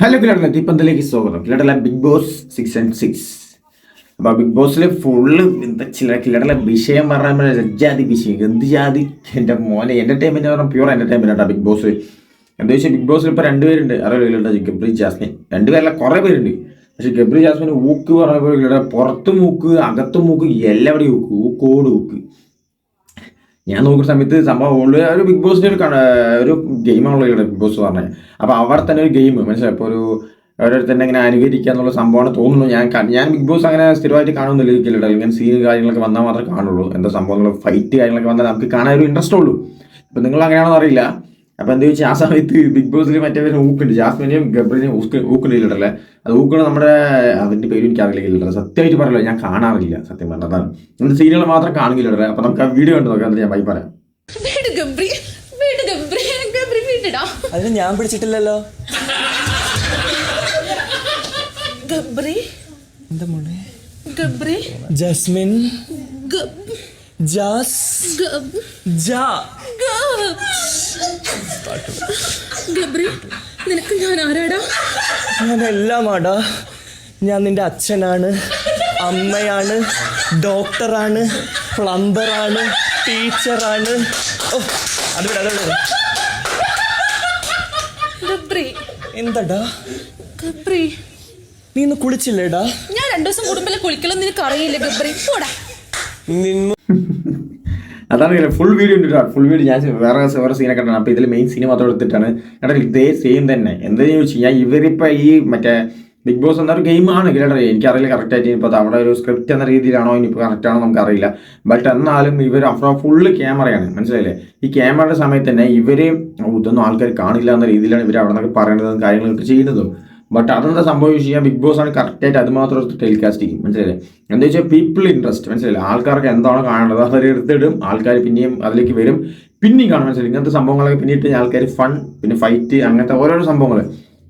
Hello കിലടല ദീപന്തലേക്ക് സ്വാഗതം. കിലടല Bigg Boss six and six അപ്പോൾ ബിഗ് ബോസിൽ ഫുള്ള് എന്താ ചില കിലടല വിഷയം പറഞ്ഞാൽ ജാതി വിഷയം. എന്ത് ജാതി? എന്റെ മോനെ എന്റർടൈൻമെന്റ് പറഞ്ഞാൽ പ്യൂർ എന്റർടൈൻമെന്റ് ആട്ടോ ബിഗ് ബോസ്. എന്താ വെച്ചാൽ ബിഗ് ബോസിൽ ഇപ്പോൾ രണ്ടുപേരുണ്ട് അറിയില്ല കിലട ഗബ്രി ജാസ്മിൻ. രണ്ടുപേരല്ല കുറേ പേരുണ്ട്. പക്ഷേ ഗബ്രി ജാസ്മിൻ ഊക്ക് പറഞ്ഞപ്പോൾ പുറത്തു പുറത്ത് മൂക്ക് അകത്ത് മൂക്ക് എല്ലാവരുടെയും ഊക്ക്. ഊക്കോട് ഊക്ക്. ഞാൻ നോക്കുന്ന സമയത്ത് സംഭവം ഒരു ബിഗ് ബോസിന്റെ ഒരു ഒരു ഗെയിമാണല്ലോ ഇവിടെ ബിഗ് ബോസ് പറഞ്ഞത്. അപ്പോൾ അവർ തന്നെ ഒരു ഗെയിം മനസ്സിലായി? ഇപ്പോൾ ഒരു ഓരോരുത്തന്നെ ഇങ്ങനെ അനുകരിക്കുക എന്നുള്ള സംഭവമാണ് തോന്നുന്നു ഞാൻ ഞാൻ ബിഗ് ബോസ് അങ്ങനെ സ്ഥിരമായിട്ട് കാണുന്നില്ല ഇരിക്കില്ല ഇങ്ങനെ സീൻ കാര്യങ്ങളൊക്കെ വന്നാൽ മാത്രമേ കാണുള്ളൂ. എന്താ സംഭവങ്ങൾ ഫൈറ്റ് കാര്യങ്ങളൊക്കെ വന്നാൽ നമുക്ക് കാണാൻ ഒരു ഇൻട്രസ്റ്റ് ഉള്ളൂ. ഇപ്പം നിങ്ങൾ അങ്ങനെയാണെന്ന് അറിയില്ല. അപ്പം എന്താ വെച്ചാൽ ആ സമയത്ത് ബിഗ് ബോസിൽ മറ്റേ ഊക്കുണ്ട്. ജാസ്മിനെയും ഗബ്രിനെയും ഊക്ക് ഊക്കുണ്ടില്ലല്ലേ അത് ഊക്കണ നമ്മുടെ അതിന്റെ പേര് എനിക്ക് അറിയില്ല സത്യമായിട്ട് പറയില്ല ഞാൻ കാണാറില്ല. സത്യം പറഞ്ഞാൽ അതാണ്. നമ്മുടെ സീരിയൽ മാത്രം കാണില്ല അപ്പോൾ നമുക്ക് ആ വീഡിയോ കണ്ടു നോക്കാം. എന്നിട്ട് ഞാൻ ബൈ പറയാം. വീട് ഗബ്രി വീട് ഗബ്രി ഗബ്രി വീട്ടിടാ. അതിന് ഞാൻ പിടിച്ചിട്ടില്ലല്ലോ ഗബ്രി? എന്താ മോളെ? ജസ്മിൻ? ജാസ് ജാ ഗബ് ഗബ്രി നിനക്ക് ഞാൻ ആരാടാ? ഞാൻ എല്ലാമാടാ ഞാൻ നിന്റെ അച്ഛനാണ് അമ്മയാണ് ഡോക്ടറാണ് പ്ലംബറാണ് ടീച്ചറാണ്. ഓ അത് വിട അത് ഗബ്രി. എന്താടാ? ഗബ്രി. നീ ഇന്ന് കുളിച്ചില്ലേടാ? ഞാൻ രണ്ടു ദിവസം കുടുംബത്തിലെ കുളിക്കലൊന്നും നിനക്ക് അറിയില്ല ഗബ്രി. പോടാ. നിന്നു അതാണ് ഫുൾ വീഡിയോ ഉണ്ട് ഫുൾ വീഡിയോ ഞാൻ വേറെ വേറെ സീനൊക്കെ ഉണ്ടാണ് അപ്പോൾ ഇതിൽ മെയിൻ സീൻ മാത്രം എടുത്തിട്ടാണ്. കേട്ടോ ഇതേ സെയിം തന്നെ. എന്താണെന്ന് ചോദിച്ചു കഴിഞ്ഞാൽ ഇവരിപ്പോൾ ഈ മറ്റേ ബിഗ് ബോസ് എന്നൊരു ഗെയിമാണ് കേട്ടോ എനിക്കറിയില്ല കറക്റ്റായിട്ട് ഇപ്പോൾ അവിടെ ഒരു സ്ക്രിപ്റ്റ് എന്ന രീതിയിലാണോ ഇനിയിപ്പോൾ കറക്റ്റ് ആണോ നമുക്ക് അറിയില്ല ബട്ട് എന്നാലും ഇവർ അഫ്റ്റർ ഫുള്ള് ക്യാമറയാണ് മനസ്സിലായില്ലേ? ഈ ക്യാമറയുടെ സമയത്ത് തന്നെ ഇവർ ഇതൊന്നും ആൾക്കാർ കാണില്ല എന്ന രീതിയിലാണ് ഇവർ അവിടെ നിന്നൊക്കെ പറയുന്നതും കാര്യങ്ങളൊക്കെ ചെയ്യുന്നതും. ബട്ട് അതെന്താ സംഭവിച്ചു കഴിഞ്ഞാൽ ബിഗ് ബോസ് ആണ് കറക്റ്റായിട്ട് അത് മാത്രം ടെലികാസ്റ്റ് ചെയ്യും. മനസ്സിലായില്ലേ? എന്താ വെച്ചാൽ പീപ്പിൾ ഇൻട്രസ്റ്റ് മനസ്സിലായില്ലേ? ആൾക്കാർക്ക് എന്താണോ കാണേണ്ടത് അവർ എടുത്തിടും. ആൾക്കാർ പിന്നെയും അതിലേക്ക് വരും. പിന്നെയും കാണും മനസ്സിലായി ഇങ്ങനത്തെ സംഭവങ്ങളൊക്കെ പിന്നീട് ആൾക്കാർ ഫൺ പിന്നെ ഫൈറ്റ് അങ്ങനത്തെ ഓരോരോ സംഭവങ്ങൾ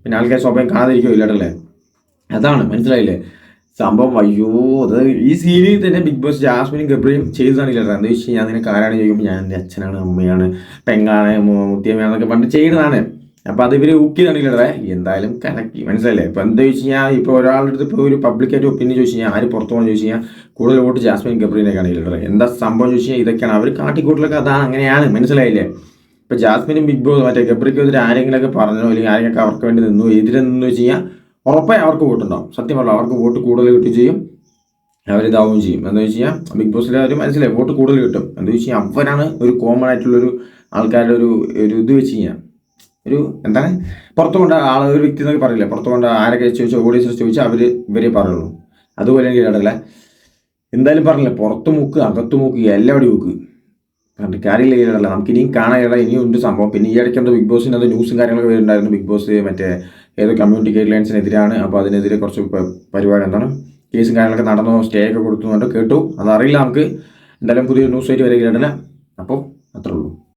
പിന്നെ ആൾക്കാർ സ്വഭാവം കാണാതിരിക്കും ഇല്ലാട്ടല്ലേ അതാണ് മനസ്സിലായില്ലേ? സംഭവം അയ്യോ അത് ഈ സീരിയൽ തന്നെ ബിഗ് ബോസ് ജാസ്മിനും ഗബ്രിയും ചെയ്തതാണ് ഇല്ലടാ എന്താ വെച്ച് കഴിഞ്ഞാൽ നിനക്ക് ആരാണ് ചോദിക്കുമ്പോൾ ഞാൻ എന്റെ അച്ഛനാണ് അമ്മയാണ് പെങ്ങാണ് മുത്തിയമ്മയാണെന്നൊക്കെ പറഞ്ഞിട്ട് ചെയ്തതാണ്. അപ്പോൾ അത് ഇവർ ഊക്കി ഇല്ലടേ എന്തായാലും കണക്കി. മനസ്സിലല്ലേ ഇപ്പോൾ എന്താ ചോദിച്ചു കഴിഞ്ഞാൽ ഇപ്പോൾ ഒരാളുടെ അടുത്ത് ഇപ്പോൾ ഒരു പബ്ലിക്കായിട്ട് ഒപ്പീനിയൻ ചോദിച്ചു കഴിഞ്ഞാൽ ആര് പുറത്തു പോകണം ചോദിച്ചു കഴിഞ്ഞാൽ കൂടുതൽ വോട്ട് ജാസ്മിൻ ഗബ്രീനെ കാണിക്കില്ലേ എന്താ സംഭവം ചോദിച്ചു കഴിഞ്ഞാൽ ഇതൊക്കെയാണ്. അവർ കാട്ടിക്കൂട്ടലൊക്കെ അതാണ് അങ്ങനെയാണ്. മനസ്സിലായില്ലേ? ഇപ്പോൾ ജാസ്മിനും ബിഗ് ബോസ് മറ്റേ ഗബ്രിക്കെതിരെ ആരെങ്കിലുമൊക്കെ പറഞ്ഞോ അല്ലെങ്കിൽ ആരെങ്കിലൊക്കെ അവർക്ക് വേണ്ടി നിന്നു എതിരെ നിന്നു വെച്ച് കഴിഞ്ഞാൽ ഉറപ്പായി അവർക്ക് വോട്ടുണ്ടാവും. സത്യം പറഞ്ഞു അവർക്ക് വോട്ട് കൂടുതൽ കിട്ടുകയും ചെയ്യും. അവരിതാവുകയും ചെയ്യും. എന്താ വെച്ച് കഴിഞ്ഞാൽ ബിഗ് ബോസിലെ അവർ മനസ്സിലായി. വോട്ട് കൂടുതൽ കിട്ടും. എന്താ വെച്ച് കഴിഞ്ഞാൽ അവരാണ് ഒരു കോമൺ ആയിട്ടുള്ളൊരു ആൾക്കാരുടെ ഒരു ഒരു ഇത് വെച്ച് കഴിഞ്ഞാൽ ഒരു എന്താണ്? പുറത്തു കൊണ്ട് ആൾ ഒരു വ്യക്തി എന്നൊക്കെ പറയില്ല? പുറത്തു കൊണ്ട് ആരൊക്കെ ചോദിച്ചാൽ ഓഡീസർ ചോദിച്ചാൽ അവർ ഇവരെ പറയുള്ളൂ. അതുപോലെ എനിക്ക് ഇടല്ല എന്തായാലും പറഞ്ഞില്ല പുറത്തു മൂക്ക് അകത്തു മൂക്ക് എല്ലാവരും മൂക്ക്. കാരണം കാര്യമില്ല ഇടല്ല നമുക്ക് ഇനിയും കാണാൻ കേട്ടാ. ഇനിയും ഉണ്ട് സംഭവം. പിന്നെ ഈ ഇടയ്ക്ക് എന്തോ ബിഗ് ബോസിന് അത് ന്യൂസും കാര്യങ്ങളൊക്കെ വരുന്നുണ്ടായിരുന്നു. ബിഗ് ബോസ് മറ്റേ ഏതോ കമ്മ്യൂണിറ്റി ഗൈഡ് ലൈൻസിനെതിരാണ് അപ്പോൾ അതിനെതിരെ കുറച്ച് പരിപാടി എന്താണ്? കേസും കാര്യങ്ങളൊക്കെ നടന്നോ സ്റ്റേ ഒക്കെ കൊടുത്തുകൊണ്ട് കേട്ടു. അതറിയില്ല നമുക്ക്. എന്തായാലും പുതിയ ന്യൂസ് ആയിട്ട് വരെ കേട്ടില്ല അപ്പോൾ അത്രേ ഉള്ളൂ.